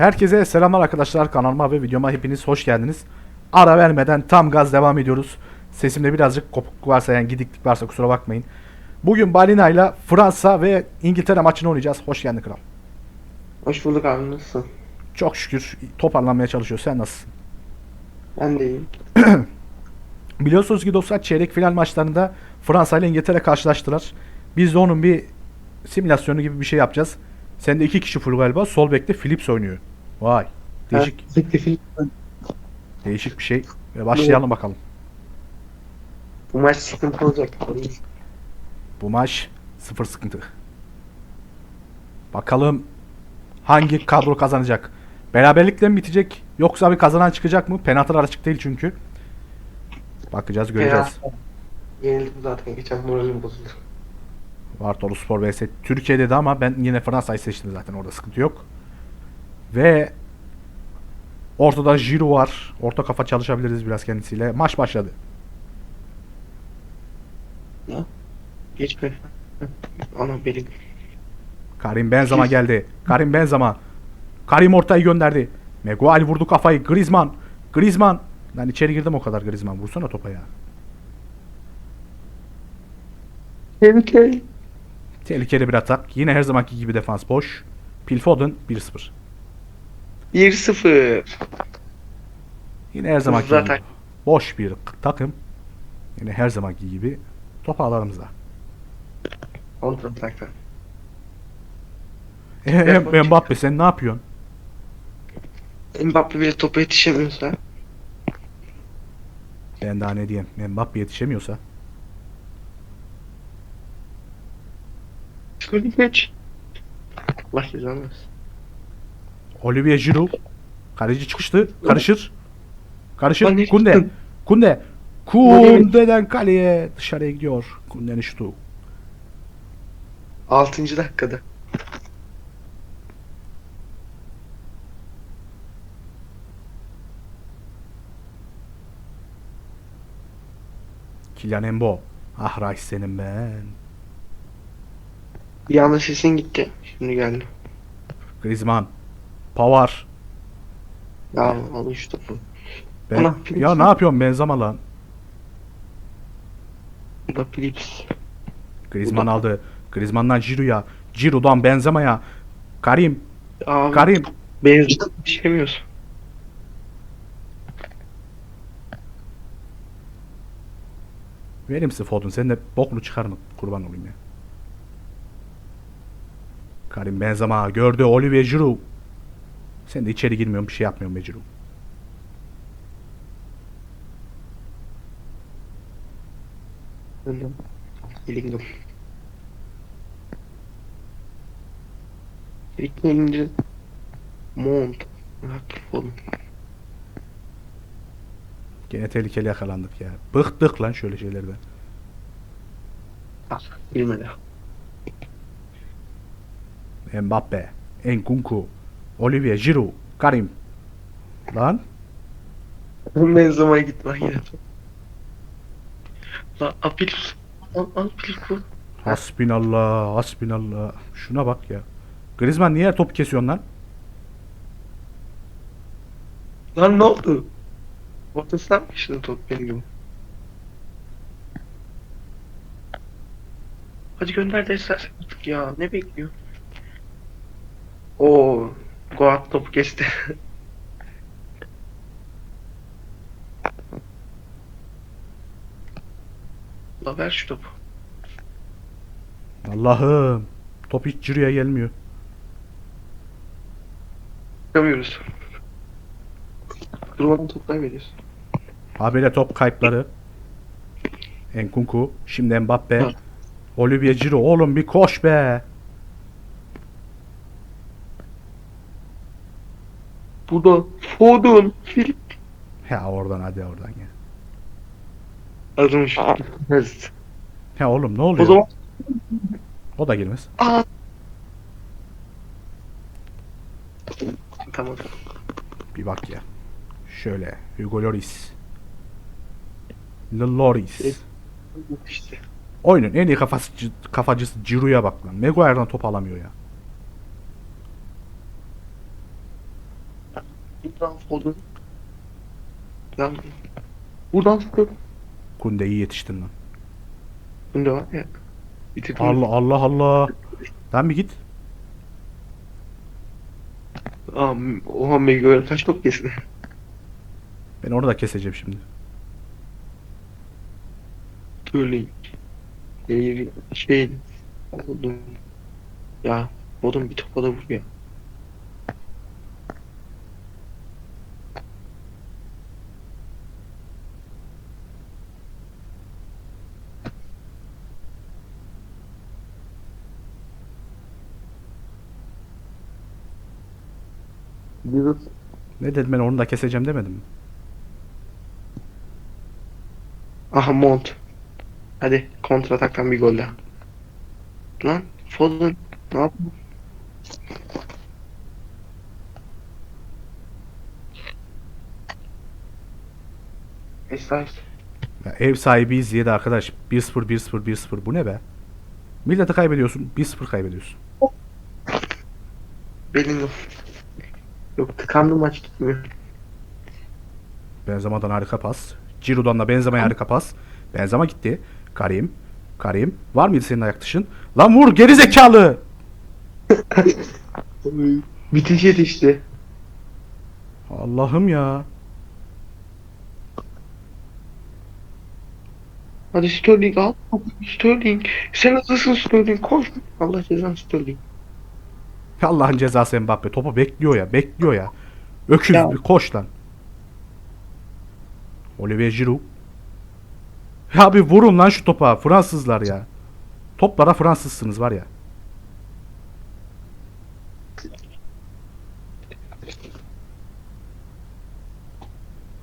Herkese selamlar arkadaşlar kanalıma ve videoma hepiniz hoş geldiniz. Ara vermeden tam gaz devam ediyoruz. Sesimde birazcık kopukluk varsa yani gidiklik varsa kusura bakmayın. Bugün Balina ile Fransa ve İngiltere maçını oynayacağız. Hoş geldin kral. Hoş bulduk abi nasılsın? Çok şükür toparlanmaya çalışıyor. Sen nasılsın? Ben de iyiyim. Biliyorsunuz ki dostlar çeyrek final maçlarında Fransa ile İngiltere karşılaştılar. Biz de onun bir simülasyonu gibi bir şey yapacağız. Sen de iki kişi full galiba. Sol bekte Philips oynuyor. Vay. Değişik. Değişik bir şey. Ve başlayalım bakalım. Bu maç sıkıntı olacak. Bu maç sıfır sıkıntı. Bakalım hangi kadro kazanacak? Beraberlikle mi bitecek yoksa bir kazanan çıkacak mı? Penaltılar açık değil çünkü. Bakacağız göreceğiz. Yenildim zaten geçen moralim bozuldu. Vartolu Spor vs Türkiye dedi ama ben yine Fransa'yı seçtim zaten orada sıkıntı yok. Ve ortada Giroud var. Orta kafa çalışabiliriz biraz kendisiyle. Maç başladı. Geçme. Ana benim. Karim Benzema geldi. Karim Benzema. Karim ortayı gönderdi. Maguire vurdu kafayı. Griezmann. Griezmann. Ben içeri girdim o kadar Griezmann. Vursana topa ya. Tehlike. Tehlikeli bir atak. Yine her zamanki gibi defans boş. Phil Foden 1-0. 1-0. Yine her zamanki gibi. Boş bir takım. Yine her zamanki gibi top ağlarımızda. Kontra atakta. E, e, Mbappe sen ne yapıyorsun? Mbappe bile topa yetişemiyorsa. Ben daha ne diyeyim. Mbappe yetişemiyorsa. Skor geç. Allah cezanı versin. Olivier Giroud. Kaleci çıkıştı. Karışır. Karışır. Kunde. Kunde. Kunde'den kaleye dışarıya gidiyor. Kunde'nin şutu. 6. dakikada. Kylian Mbo. Ah Rice senin ben. Anda sesin gitti. Şimdi geldi. Griezmann. Pavard. Ya alın şu topu. Ben, Ulan, ya ne yapıyorsun Benzema lan? Bu da Philips. Griezmann aldı. Griezmann'dan Giroud'a. Giroud'dan Benzema'ya. Karim. Abi Karim. Benzin yetişemiyorsun. Verir misin Foden? Sen de boklu çıkarın kurban olayım ya. Karim Benzema gördü Olivier Giroud. Sen de içeri girmiyorsun bir şey yapmıyorsun Giroud. Öldüm. Elindim. İlk gelince Mont. Oğlum. Gene tehlikeli yakalandık ya. Bıktık lan şöyle şeylerden. Ah, bilmedi. Mbappe, Nkunku, Olivier Giroud, Karim. Lan Benzema'ya git lan yine. La Apil. Al al Philips. hasbinallah, hasbinallah. Şuna bak ya. Griezmann niye topu kesiyorsun lan? Lan ne oldu? Ortasından mı işte top benim gibi? Hadi gönder de istersen artık ya. Ne bekliyor? Oo, Goat topu kesti. La ver şu topu. Allah'ım. Top hiç Giroud'a gelmiyor. Çıkamıyoruz. Durmadan top kaybediyoruz. Habire top kayıpları. Nkunku, şimdi Mbappe. Olivier Giroud oğlum bir koş be. Bu da Foden. Filip. Ya oradan hadi oradan ya. Azmış. Evet. Ya oğlum ne oluyor? O zaman O da girmez. Aa. Tamam. Bir bak ya. Şöyle. Hugo Lloris. Lloris. Evet. İşte. Oyunun en iyi kafası, kafacısı Giroud'a bak lan. Maguire'dan top alamıyor ya. Buradan Foden. Lan. Buradan Foden. Kunde iyi yetiştin lan. Bunda var ya. Bitirdim. Allah Allah Allah. Lan bir git. Aa, oha Miguel kaç top kesin. Ben onu da keseceğim şimdi. Sterling. Şey, şey. Foden. Ya Foden bir topa da vur ya. Ne dedim ben onu da keseceğim demedim mi? Aha Mont. Hadi kontrataktan bir gol daha. Lan Foden ne? Esas. Ya ev sahibiyiz diye de arkadaş 1-0 1-0 1-0 bu ne be? Millete kaybediyorsun 1-0 kaybediyorsun. Bellingham. Yok tıkandı maç gitmiyor. Benzema'dan harika pas. Giroud'dan da Benzema'ya harika pas. Benzema gitti. Karim. Karim. Var mıydı senin ayak dışın? Lan vur geri zekalı. Bitiş yetişti. Allah'ım ya. Hadi Sterling al. Sterling. Sen hızlısın Sterling. Koş. Allah cezanı Sterling. Allah'ın cezası Mbappe. Topu bekliyor ya. Bekliyor ya. Öküz Ya. bir koş lan. Olivier Giroud. Ya bir vurun lan şu topa. Fransızlar ya. Toplara Fransızsınız var ya.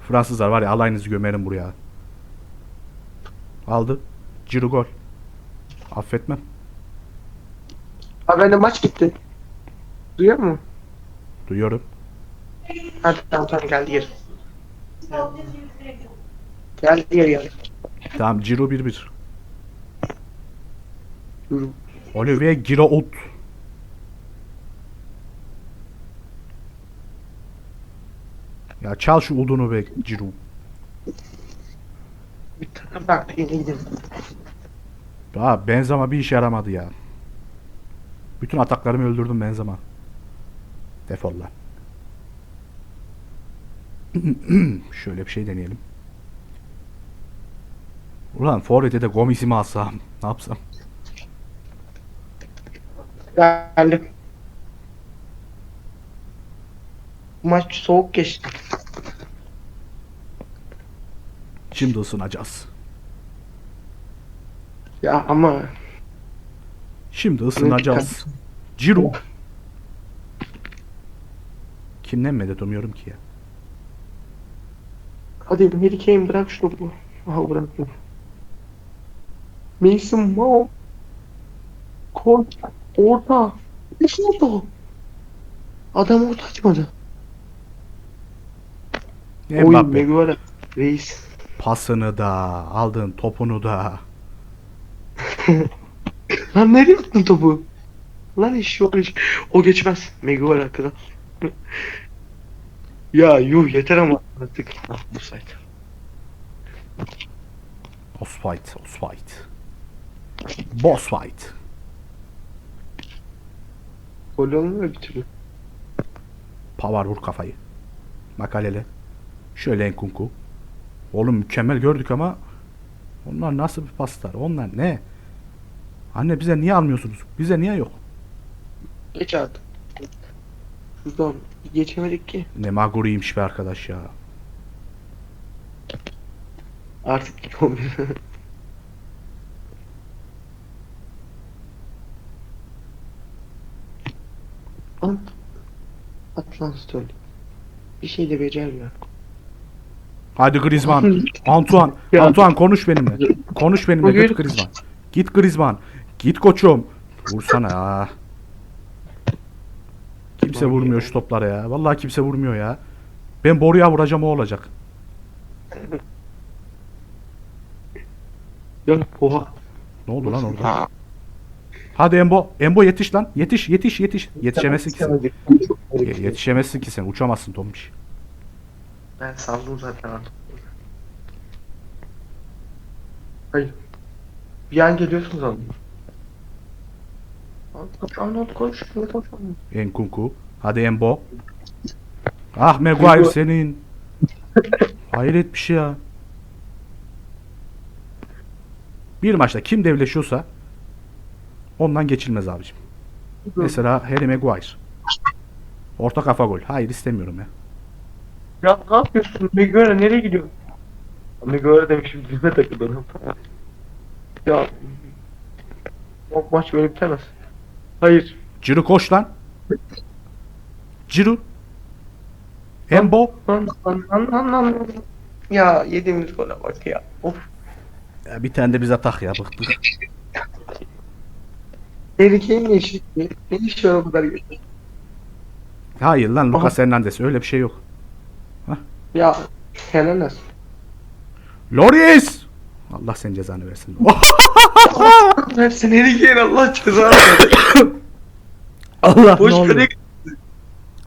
Fransızlar var ya alayınızı gömerim buraya. Aldı. Giroud gol. Affetmem. Abi bende maç gitti. Duyuyor musun? Duyuyorum. Hadi tamam tamam geldi geri. Geldi geri geldi. Tamam Giroud 1-1. Yürü. Olivier Giroud. Ya çal şu udunu be Giroud. Bir tane bak yine gidelim. Ya Benzema bir işe yaramadı ya. Bütün ataklarımı öldürdüm Benzema. Defol lan. Şöyle bir şey deneyelim. Ulan Forvet'e de Gomis'i mi alsam? Ne yapsam? Geldim. Maç soğuk geçti. Şimdi ısınacağız. Ya ama Şimdi ısınacağız. Giroud. Kimden medet umuyorum ki ya? hadi Harry Kane bırak şu topu. Aha bıraktım. Mason Mount. Kol. Orta. Ne oldu? Adam orta açmadı. Oy Mbappe. Maguire. Reis. Pasını da, aldığın topunu da. Lan nereye attın topu? Lan iş yok iş. O geçmez. Maguire hakkında. Ya yuh yeter ama artık. Ah bu sayede. Boss fight, boss fight. Boss fight. Gol olmuyor bir türlü. Pavar vur kafayı. Makalele. Şöyle Enkunku. Oğlum mükemmel gördük ama onlar nasıl bir paslar? Onlar ne? Anne bize niye almıyorsunuz? Bize niye yok? Geç artık. Şuradan geçemedik ki. Ne maguriymiş be arkadaş ya. Artık yapamıyorum. Lan. At lan Sterling. Bir şey de becermiyor. Hadi Griezmann. Antoine. Ya. Antoine konuş benimle. Konuş benimle. Git Griezmann. Git Griezmann. Git koçum. Vursana ya. Kimse vurmuyor şu toplara ya. Vallahi kimse vurmuyor ya. Ben boruya vuracağım o olacak. Ya oha. Ne oldu lan orada? Hadi Embo. Embo yetiş lan. Yetiş yetiş yetiş. Yetişemezsin ki sen. Ye- Yetişemezsin ki sen. Uçamazsın Tombiş. Ben saldım zaten artık. Hayır. Bir an geliyorsunuz oğlum. Konuş. Ne konuşalım? Enkunku. Hadi Embo. Ah Maguire senin. Hayret bir şey ya. Bir maçta kim devleşiyorsa ondan geçilmez abicim. Mesela Harry Maguire. Orta kafa gol. Hayır istemiyorum ya. Ya ne yapıyorsun? Megara nereye gidiyorsun? Megara demişim dilime takıldı adam. Ya o maç böyle bitemez. Hayır. Ciro koş lan. Ciro. Embo. Lan lan lan lan lan. Ya yediğimiz gole bak ya. Of. Ya bir tane de bize tak ya bıktık. Mi eşit mi? Ne iş var o kadar kötü? Hayır lan Lucas. Hernandez öyle bir şey yok. Ya helal olsun. Loris! Allah senin cezanı versin. Versin Harry Allah cezanı versin. Allah Boş ne oluyor? kale.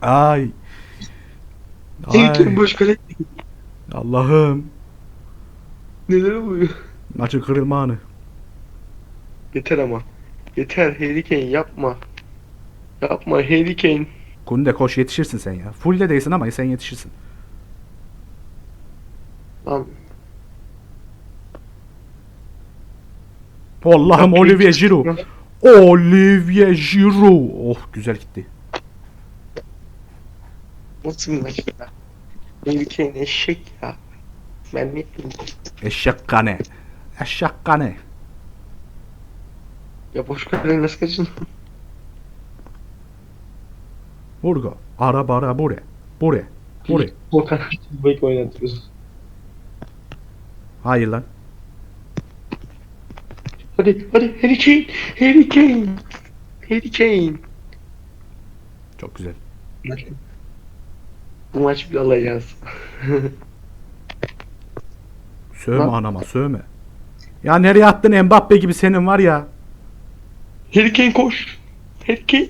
Ay. Ay. boş kale. Allah'ım. Neler oluyor? Maçın kırılma anı. Yeter ama. Yeter Harry Kane yapma. Yapma Harry Kane. Kunde koş yetişirsin sen ya. Full de değilsin ama sen yetişirsin. Lan Allah'ım Olivier Giroud. Olivier Giroud. Oh güzel gitti. Nasıl? Harry Kane eşek ya. Ben ne? Eşek kane. Eşek kane. Ya boş kale nasıl kaçın? Vurgo. Ara bara bure. Bure. Bure. Volkan Bek oynatıyorsun. Hayır lan. Hadi hadi Harry Kane. Harry Kane. Harry Kane. Çok güzel. Bu maç bir alacağız. Sövme Lan. anama sövme. Ya nereye attın Mbappe gibi senin var ya. Harry Kane koş. Harry Kane.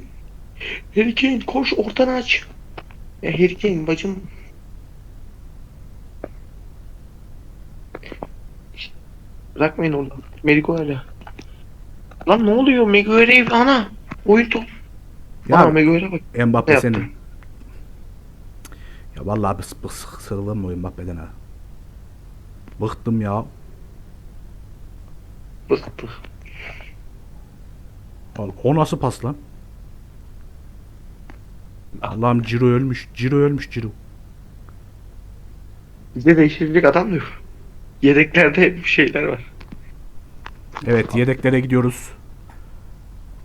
Harry Kane koş ortadan aç. Ya Harry Kane bacım. Bırakmayın orada. Merigo hala. Lan ne oluyor? Maguire'e ana. Oyun top. Ya Ana bak. Mbappe Ne senin. Ya vallahi bıs bıs sıkıldım bu Mbappe'den ha. Bıktım ya. Bıktı. Al- O nasıl pas lan? Allah'ım Ciro ölmüş. Ciro ölmüş Ciro. Bizde değiştirecek adam da yok. Yedeklerde hep bir şeyler var. Evet yedeklere gidiyoruz.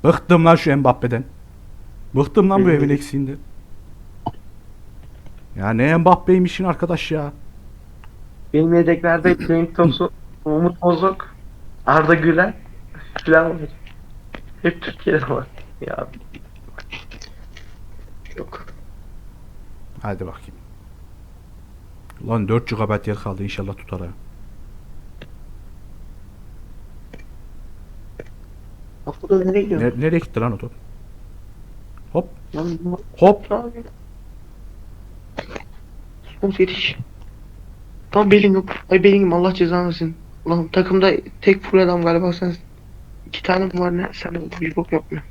Bıktım lan şu Mbappe'den. Bıktım lan bu evin eksiğinden. Ya ne Mbappe'ymişin arkadaş ya. Benim yedeklerde Cenk Tosun, Umut Bozok, Arda Güler filan var. Hep Türkiye'de var. Ya. Yok. Hadi bakayım. Lan 4 GB yer kaldı inşallah tutar ha. Haftada nereye gidiyorsun? Ne- nereye gitti lan o top? Hop Lan hop. Oğlum yetiş. Tam Bellingham. Ay Bellingham Allah cezanı versin. Ulan takımda tek full adam galiba sensin. İki tane mi var ne? Sen de bir bok yapmıyor.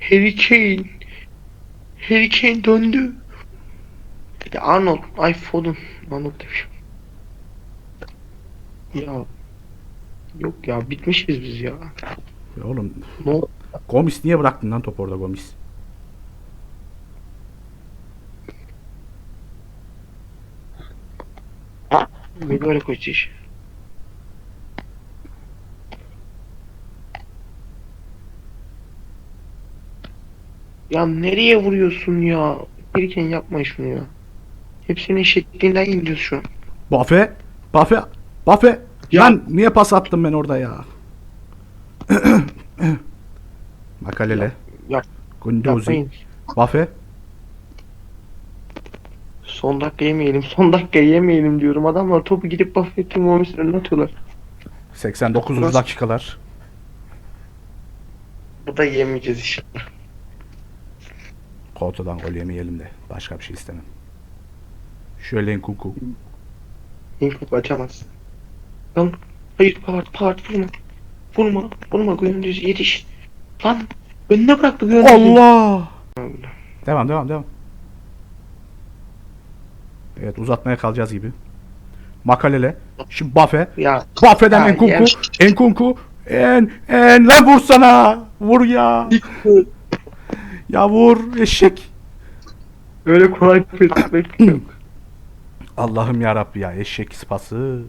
Harry Kane. Harry Kane döndü. Ya Arnold. Ay Foden. Arnold demişim. Ya. Yok ya bitmişiz biz ya. Ya oğlum oldu? Gomis niye bıraktın lan top orada Gomis? Beni öyle koyacak iş. Ya nereye vuruyorsun ya? Gelirken yapma şunu ya. Hepsinin şeklinden gidiyoruz şu an. Bafe. Bafe. Bafe. Ya- Lan niye pas attım ben orada ya? Makalele. Yap- Gundozi. Yapmayın. Bafe. Son dakika yemeyelim, son dakika yemeyelim diyorum. Adamlar topu gidip Buffett'in Gomis'in önüne atıyorlar. 89. Burası- dakikalar. Bu da yemeyeceğiz işte. Koto'dan gol yemeyelim de. Başka bir şey istemem. Şöyle Nkunku. İnkuk açamaz. Lan hayır part part vurma. Vurma. Vurma Gündüz yetiş. Lan önüne bıraktı Gündüz. Allah! Devam devam devam. Evet uzatmaya kalacağız gibi. Makalele. Şimdi Bafe. Ya Bafe'den Ya, Enkunku. ya. Enkunku. En en lan vursana. Vur ya. Ya vur eşek. öyle kolay pes etmek yok. Allah'ım ya Rabbi ya eşek sıpası.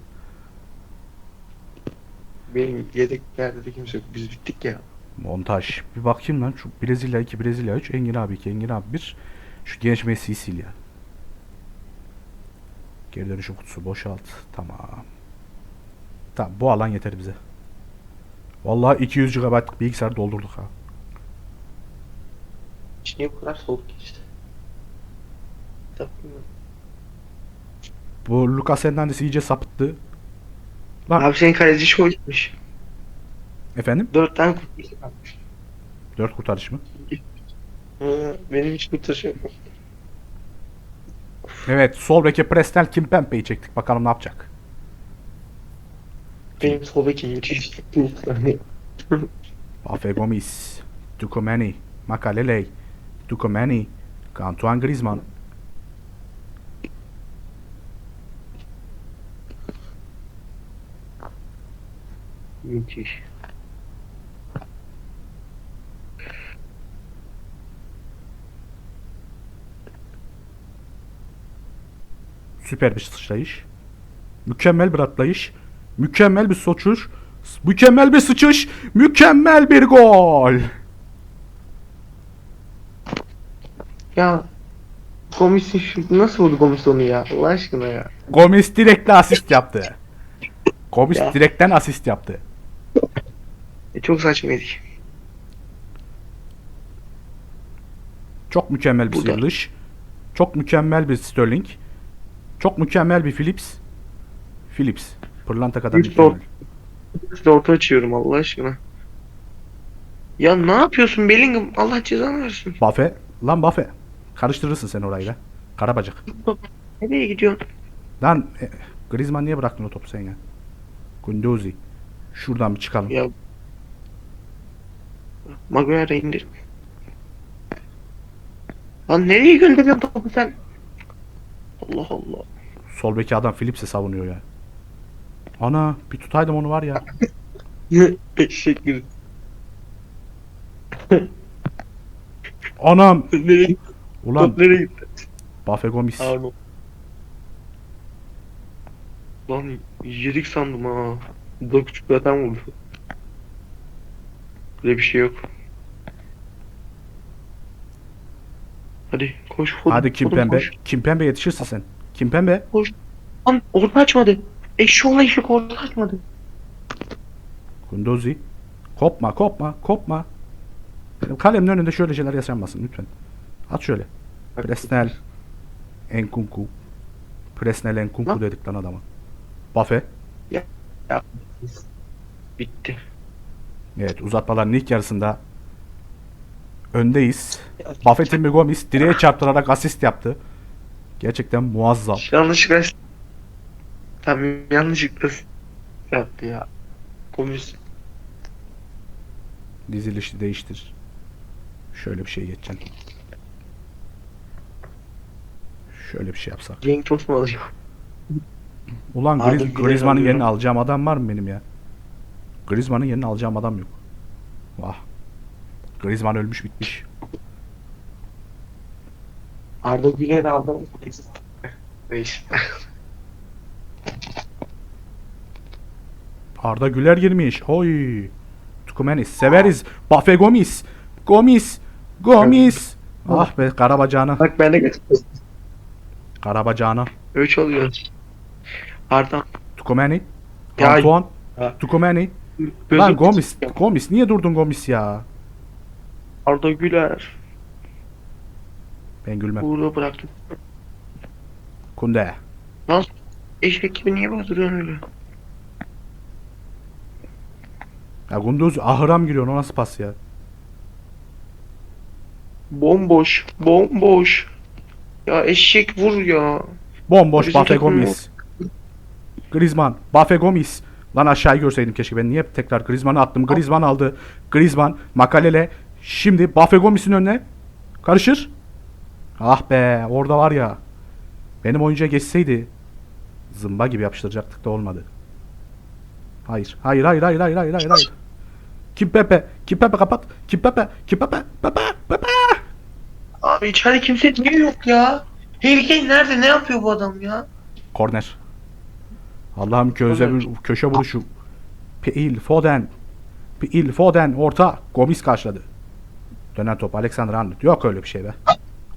Benim yedeklerde de kimse yok. Biz bittik ya. Montaj. Bir bakayım lan şu Brezilya 2 Brezilya 3 Engin abi 2 Engin abi 1. Şu genç Messi'yi sil ya. Geri dönüşüm kutusu boşalt. Tamam. Tamam bu alan yeter bize. Vallahi 200 GB bilgisayar doldurduk ha. Niye bu kadar soğuk geçti? Tabii. Bu Lucas Hernandez iyice sapıttı. Lan Abi senin kaleci şov gitmiş. efendim Dört tane kalmış. 4 kurtarış mı? Hı, benim hiç kurtuluşum yok. Evet sol beke Prestel Kimpembe'yi çektik. Bakalım ne yapacak. Benim sol bekim müthiş. Afe Gomis, Dukomeni, Makalele, Dukomeni, Antoine Griezmann. Müthiş. Süper bir sıçrayış. Mükemmel bir atlayış. Mükemmel bir soçuş. Mükemmel bir sıçış. Mükemmel bir gol. Ya Gomis'in şu nasıl vurdu Gomis onu ya? Allah aşkına ya. Gomis direktle asist yaptı. Gomis Ya. direkten asist yaptı. E, çok saçmaydı. Çok mükemmel bir Bu da- sıyrılış. Çok mükemmel bir Sterling. Çok mükemmel bir Philips. Philips. Pırlanta kadar Üç mükemmel. Size orta açıyorum Allah aşkına. Ya ne yapıyorsun Bellingham? Allah cezanı versin. Buffet. Lan Buffet. Karıştırırsın sen orayla. Karabacak. Nereye gidiyorsun? Lan e, Griezmann niye bıraktın o topu sen ya? Gundozi. Şuradan bir çıkalım. Ya Maguire'e indir. Lan nereye gönderiyorsun topu sen? Allah Allah. Sol beki adam Philips'i savunuyor ya. Ana bir tutaydım onu var ya. Teşekkür. Anam. Nereye? Ulan Top nereye gitti? Buffet Gomis. Pardon. Lan yedik sandım ha. Dört küçük bir adam vurdu. Böyle bir şey yok. Hadi koş oğlum. Hadi oğlum Kimpembe. koş. Kimpembe yetişirsin sen. Kimpembe. Lan orta açmadı. Eşşoğlu eşek orta açmadı. Gundozi. Kopma kopma kopma. Benim kalemin önünde şöyle şeyler yaşanmasın lütfen. At şöyle. Presnel. Enkunku. Presnel Enkunku dedik lan adama. Buffet. Bitti. Evet uzatmaların ilk yarısında öndeyiz. Buffett'in bir Gomis direğe çarptırarak asist yaptı. Gerçekten muazzam. Yanlışlıkla Tam yanlışlıkla yaptı ya. Komis. Dizilişi değiştir. Şöyle bir şey geçeceksin. Şöyle bir şey yapsak. Cenk Tosun mu alacak? Ulan Güler'i Griezmann'ın yerini alacağım adam var mı benim ya? Griezmann'ın yerini alacağım adam yok. Vah. Griezmann ölmüş bitmiş. Arda Güler'i aldım. Neyse. Arda Güler girmiş. Oy. Tukumenis. Severiz. Buffet Gomis. Gomis. Gomis. Ah be karabacağına. Bak ben de getirdim. Karabacağına. Üç oluyor. Arda. Tukumeni. Ya- Antoine. Ha. Tukumeni. Gözüm- Lan Gomis. Gomis niye durdun Gomis ya? Arda Güler. Ben gülmem. Uğur'u bıraktım. Kunde. Eşek gibi niye bastırıyorsun öyle? Ya Gunduz ahıram giriyor. O nasıl pas ya? Bomboş. Bomboş. Ya eşek vur ya. Bomboş Bizim takım Gomis. Griezmann, Buffet Gomis. Lan aşağıyı görseydim keşke. Ben niye tekrar Griezmann'ı attım? Griezmann aldı. Griezmann, Makalele. Şimdi Buffet Gomis'in önüne. Karışır. Ah be, orada var ya. Benim oyuncuya geçseydi zımba gibi yapıştıracaktık da olmadı. Hayır. Hayır, hayır, hayır, hayır, hayır, hayır, hayır. Kipepe, Kipepe kapat. Kipepe, Kipepe, Pepe, Pepe. Abi içeride kimse niye yok ya? Harry Kane nerede? Ne yapıyor bu adam ya? Korner. Allah'ım köze bir köşe vuruşu. Pil Foden. Pil Foden orta. Gomis karşıladı. Dönen top Alexander Arnold. Yok öyle bir şey be.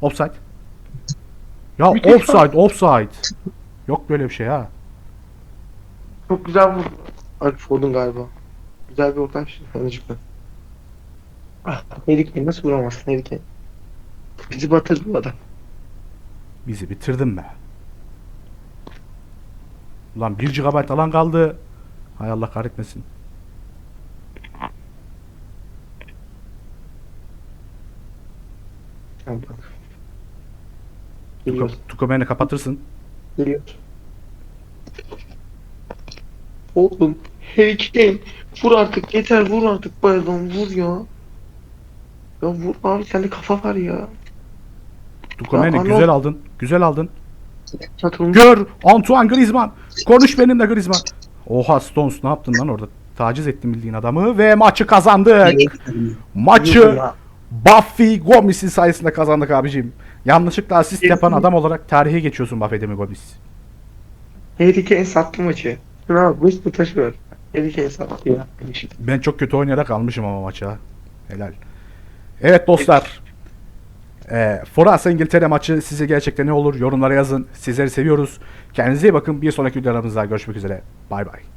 Offside. Ya Müthiş offside, offside. Yok böyle bir şey ha. Çok güzel vurdu. Alp Foden galiba. Güzel bir ortam şimdi Tanıcıkla. Ah, Harry Kane nasıl vuramazsın Harry Kane? Bizi batırdı bu adam. Bizi bitirdin be. Ulan 1 GB alan kaldı. Hay Allah kahretmesin. Tamam bak. Geliyor. Tukomeni kapatırsın. Geliyor. Oğlum Harry Kane vur artık yeter vur artık adam vur ya. Ya vur abi sende kafa var ya. Arnold- güzel aldın. Güzel aldın. Satılmış. Gör Antoine Griezmann. Konuş benimle Griezmann. Oha Stones ne yaptın lan orada? Taciz ettin bildiğin adamı ve maçı kazandık. Maçı. Buffy Gomis'in sayesinde kazandık abicim. Yanlışlıkla asist yapan adam olarak tarihe geçiyorsun Buffy Demi Gomis. Harry Kane sattı maçı. Şuna bak bu taşı ver. Harry Kane sattı ya. Ben çok kötü oynayarak almışım ama maça. Helal. Evet dostlar. Ee, Fransa İngiltere maçı size gerçekten ne olur yorumlara yazın. Sizleri seviyoruz. Kendinize iyi bakın. Bir sonraki videolarımızda görüşmek üzere. Bay bay.